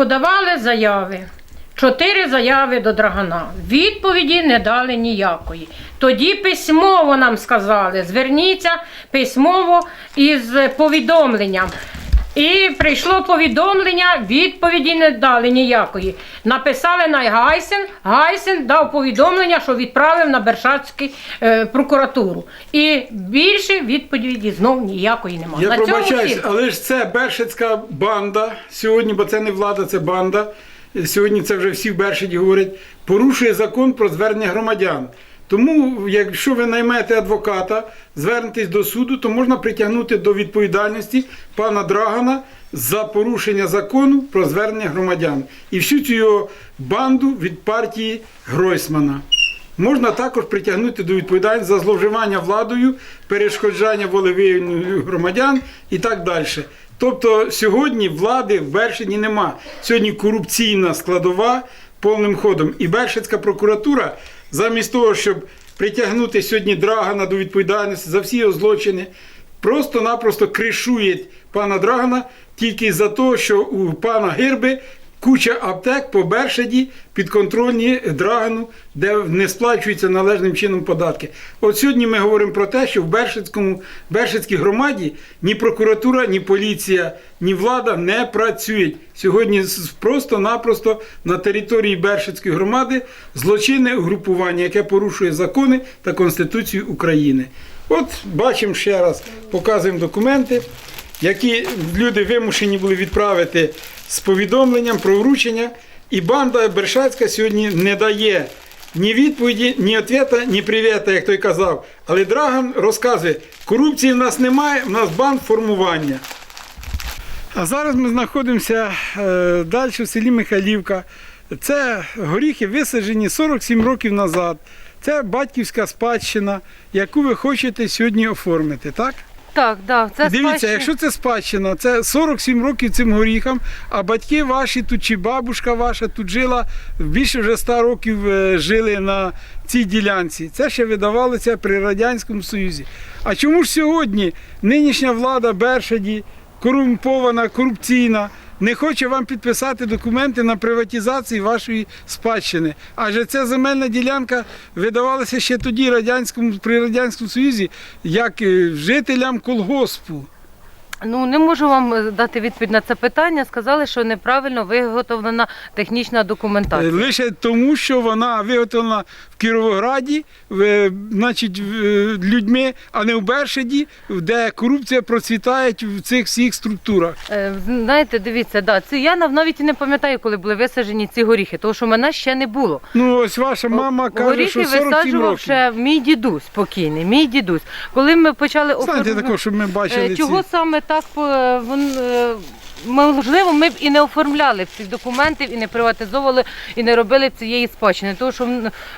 подавали заяви. Чотири заяви до Драгана. Відповіді не дали ніякої. Тоді письмово нам сказали: зверніться письмово із повідомленням. І прийшло повідомлення, відповіді не дали ніякої. Написали на Гайсен. Гайсен дав повідомлення, що відправив на Бершацьку е, прокуратуру. І більше відповіді знов ніякої немає. Я На пробачаюсь, всі- але ж це Бершицька банда сьогодні, бо це не влада, це банда. Сьогодні це вже всі в Бершиді говорять, порушує закон про звернення громадян. Тому, якщо ви наймете адвоката, звернетесь до суду, то можна притягнути до відповідальності пана Драгана за порушення закону про звернення громадян і всю цю його банду від партії Гройсмана. Можна також притягнути до відповідальності за зловживання владою, перешкоджання волевиявленню громадян і так далі. Тобто сьогодні влади в Бершині нема. Сьогодні корупційна складова повним ходом. І Бершицька прокуратура, замість того, щоб притягнути сьогодні Драгана до відповідальності за всі його злочини, просто-напросто кришує пана Драгана тільки за те, що у пана Гирби куча аптек по Бершаді підконтрольні Драгану, де не сплачуються належним чином податки. От сьогодні ми говоримо про те, що в Бершицькому, Бершицькій громаді ні прокуратура, ні поліція, ні влада не працюють. Сьогодні просто-напросто на території Бершицької громади злочинне угрупування, яке порушує закони та Конституцію України. От бачимо ще раз, показуємо документи, які люди вимушені були відправити з повідомленням про вручення. І банда Бершацька сьогодні не дає ні відповіді, ні ответа, ні привіта, як той казав. Але Драган розказує, корупції в нас немає, в нас банд формування. А зараз ми знаходимося е, далі в селі Михайлівка. Це горіхи висаджені 47 років назад. Це батьківська спадщина, яку ви хочете сьогодні оформити, так? Так, да, це Дивіться, спадщина. якщо це спадщина, це 47 років цим горіхам, а батьки ваші тут чи бабушка ваша тут жила, більше вже 100 років е, жили на цій ділянці. Це ще видавалося при Радянському Союзі. А чому ж сьогодні нинішня влада Бершаді, корумпована, корупційна, не хоче вам підписати документи на приватизацію вашої спадщини? Адже ця земельна ділянка видавалася ще тоді радянському, при Радянському Союзі як е, жителям колгоспу. Ну не можу вам е, дати відповідь на це питання. Сказали, що неправильно виготовлена технічна Е, документація. Лише тому, що вона виготовлена Кіровограді, в- значить, в- людьми, а не в Бершаді, де корупція процвітає в цих всіх структурах. Е, Знаєте, дивіться, да, це я навіть і не пам'ятаю, коли були висаджені ці горіхи, тому що мене ще не було. Ну, ось ваша мама каже, горіхи що 47 висаджував років. ще мій дідусь покійний, мій дідусь. Коли ми почали Знаєте, оформ- також, щоб ми бачили Е, Чого ці. саме так вон, е, можливо, ми б і не оформляли цих документів, і не приватизовували, і не робили цієї спадщини. Тому що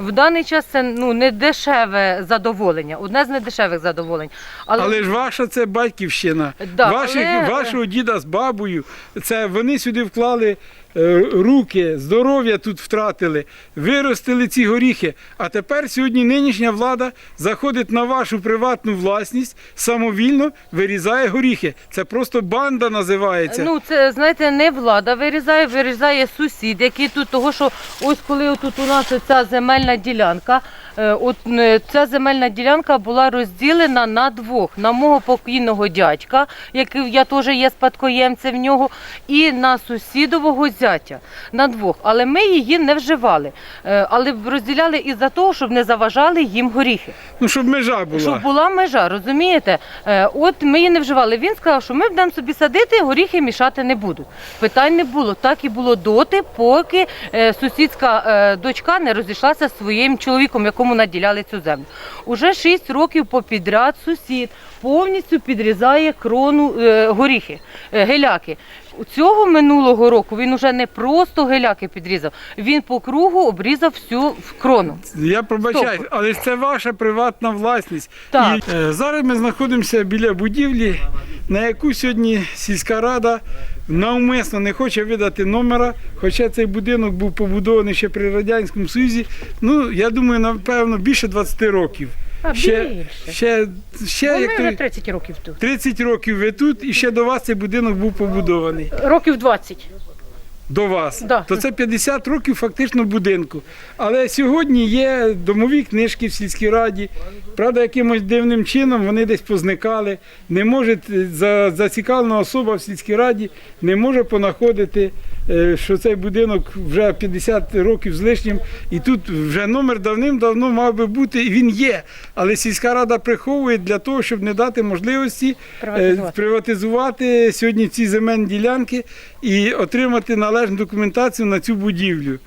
в даний час це ну не дешеве задоволення, одне з недешевих задоволень. Але, Але ж ваша це батьківщина. Да, Ваших, але- Вашого діда з бабою, це вони сюди вклали руки, здоров'я тут втратили, виростили ці горіхи. А тепер сьогодні нинішня влада заходить на вашу приватну власність, самовільно вирізає горіхи. Це просто банда називається. Ну, це знаєте, не влада вирізає, вирізає сусід, який тут того, що ось коли тут у нас ця земельна ділянка, е, от е, ця земельна ділянка була розділена на двох: на мого покійного дядька, який я теж є спадкоємцем в нього, і на сусідового зятя. На двох. Але ми її не вживали. Е, Але розділяли із-за того, щоб не заважали їм горіхи. Ну, щоб межа була. Щоб була межа, розумієте? Е, От ми її не вживали. Він сказав, що ми будемо собі садити, горіхи мішати не будуть. Питань не було. Так і було доти, поки е, сусідська дочка не розійшлася зі своїм чоловіком, якому наділяли цю землю. Уже 6 років попідряд сусід повністю підрізає крону е, горіхи, е, геляки. У Цього минулого року він уже не просто геляки підрізав, він по кругу обрізав всю крону. Я пробачаю, Стоп. але це ваша приватна власність. Так. І, е, зараз ми знаходимося біля будівлі, на яку сьогодні сільська рада навмисно не хоче видати номера, хоча цей будинок був побудований ще при Радянському Союзі. Ну, я думаю, напевно, більше 20 років. А, ще, більше. ще, ще Бо як ми вже той, 30 років тут. 30 років ви тут, і ще до вас цей будинок був побудований. Років 20. до вас, Да. то це 50 років фактично будинку. Але сьогодні є домові книжки в сільській раді. Правда, якимось дивним чином вони десь позникали. Не може е, за, зацікавлена особа в сільській раді не може понаходити, що цей будинок вже 50 років з лишнім, і тут вже номер давним-давно мав би бути, і він є. Але сільська рада приховує для того, щоб не дати можливості е, Приватизувати. приватизувати сьогодні ці земельні ділянки і отримати належну документацію на цю будівлю.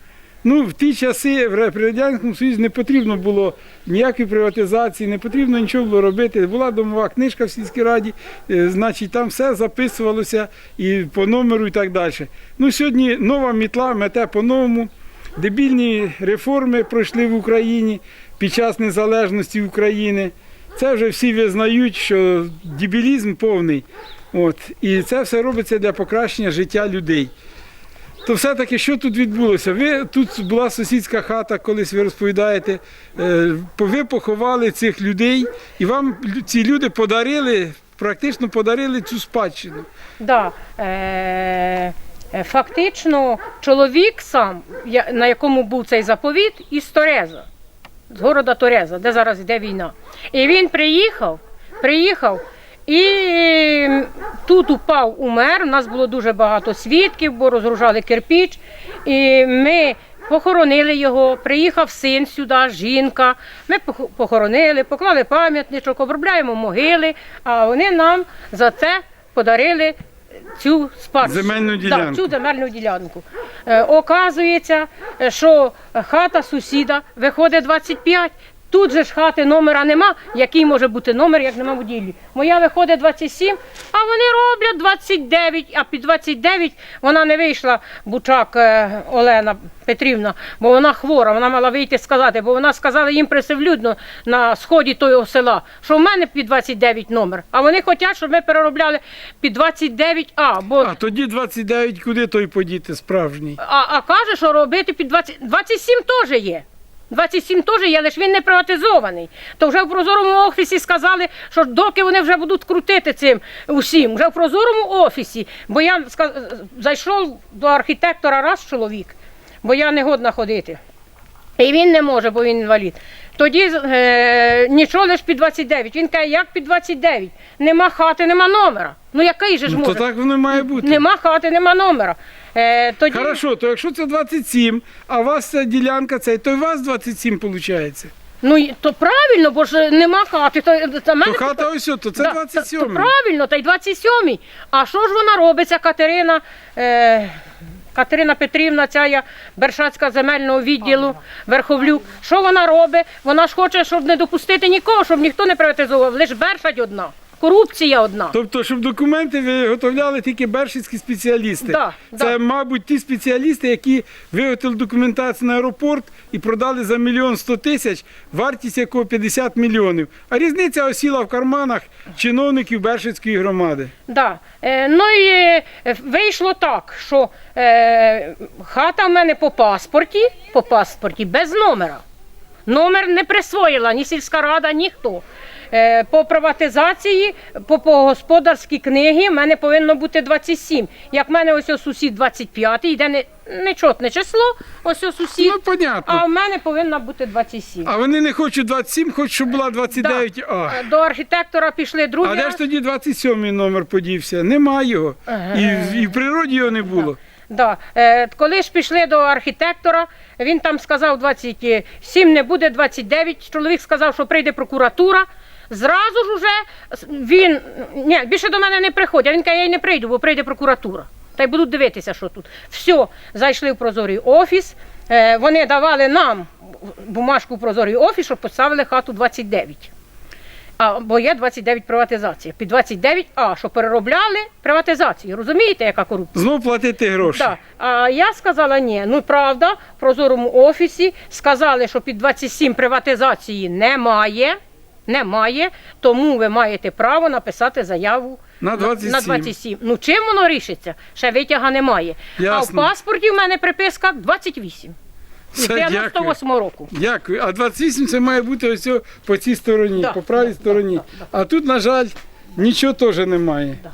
Ну, в ті часи в Радянському Союзі не потрібно було ніякої приватизації, не потрібно нічого було робити. Була домова книжка в сільській раді, е, значить, там все записувалося і по номеру, і так далі. Ну, сьогодні нова мітла мете по-новому. Дебільні реформи пройшли в Україні під час незалежності України. Це вже всі визнають, що дебілізм повний. От. І це все робиться для покращення життя людей. То все-таки що тут відбулося? Ви тут була сусідська хата, колись ви розповідаєте. е, Ви поховали цих людей, і вам ці люди подарили, практично подарили цю спадщину. Да. Е, е, фактично, чоловік сам, на якому був цей заповіт, із Тореза, з города Тореза, де зараз йде війна. І він приїхав, приїхав. І тут упав, умер. У нас було дуже багато свідків, бо розгружали кирпіч. І ми похоронили його. Приїхав син сюди, жінка. Ми похоронили, поклали пам'ятничок, обробляємо могили, а вони нам за це подарили цю спадщину. Земельну ділянку. цю земельну ділянку. Е, оказується, е, що хата сусіда виходить 25. Тут же ж хати номера нема. Який може бути номер, як нема будівлі? Моя виходить 27, а вони роблять 29, а під 29 вона не вийшла, Бучак е, Олена Петрівна, бо вона хвора, вона мала вийти сказати, бо вона сказала їм присевлюдно на сході того села, що в мене під 29 номер, а вони хочуть, щоб ми переробляли під 29А, бо А тоді 29, куди той подіти справжній? а, а каже, що робити під 20... 27 теж є. 27 теж є, але ж він не приватизований. То вже в прозорому офісі сказали, що доки вони вже будуть крутити цим усім, вже в прозорому офісі. Бо я ска- зайшов до архітектора раз чоловік, бо я не годна ходити. І він не може, бо він інвалід. Тоді е, нічого лише під 29. Він каже, як під 29? Нема хати, нема номера. Ну який же ж Ну, то так воно має бути. Нема хати, нема номера. Е, тоді... Хорошо, то якщо це 27, а у вас ця ділянка цей, то й у вас 27 виходить. Ну і- то правильно, бо ж нема хати. То, то, То хата ось, о, то це Да, то- 27. То, правильно, та й 27-й. А що ж вона робить, ця Катерина? Е, Катерина Петрівна, ця я Бершацька земельного відділу Верховлюк. Що вона робить? Вона ж хоче, щоб не допустити нікого, щоб ніхто не приватизував. Лише Бершать одна. Корупція одна. Тобто, щоб документи виготовляли тільки бершицькі спеціалісти. Да, Це, да. мабуть, ті спеціалісти, які виготовили документацію на аеропорт і продали за мільйон сто тисяч, вартість якого 50 мільйонів. А різниця осіла в карманах чиновників Бершицької громади. Да. Е, ну і е, вийшло так, що е, хата в мене по паспорті, по паспорті без номера. Номер не присвоїла ні сільська рада, ніхто. Е, по приватизації, по, по господарській книгі в мене повинно бути 27. Як в мене ось ось сусід 25, йде не, нечотне число, ось ось сусід, Ну, понятно. а в мене повинна бути 27. А вони не хочуть 27, хочуть, щоб була 29А. Е, До архітектора пішли другі. А де ж тоді 27 номер подівся? Нема його. І, і в природі його не було. Да. Е, коли ж пішли до архітектора, він там сказав 27, не буде 29. Чоловік сказав, що прийде прокуратура. Зразу ж уже він ні, більше до мене не приходить. А Він каже, я й не прийду, бо прийде прокуратура. Та й будуть дивитися, що тут. Все, зайшли в прозорий офіс. Е, вони давали нам бумажку в прозорий офіс, щоб поставили хату 29. А, бо є 29 приватизація. Під 29 А, що переробляли приватизацію. Розумієте, яка корупція? Знову платити гроші. Так. А я сказала ні. Ну правда, в прозорому офісі сказали, що під 27 приватизації немає. Немає, тому ви маєте право написати заяву На 27. на 27. Ну чим воно рішиться? Ще витяга немає. Ясно. А в паспорті в мене приписка 28. З Все, дякую. 98 року. Дякую. А 28 це має бути ось о- по цій стороні, Да, по правій да, стороні. да, да, А тут, на жаль, нічого теж немає. Да.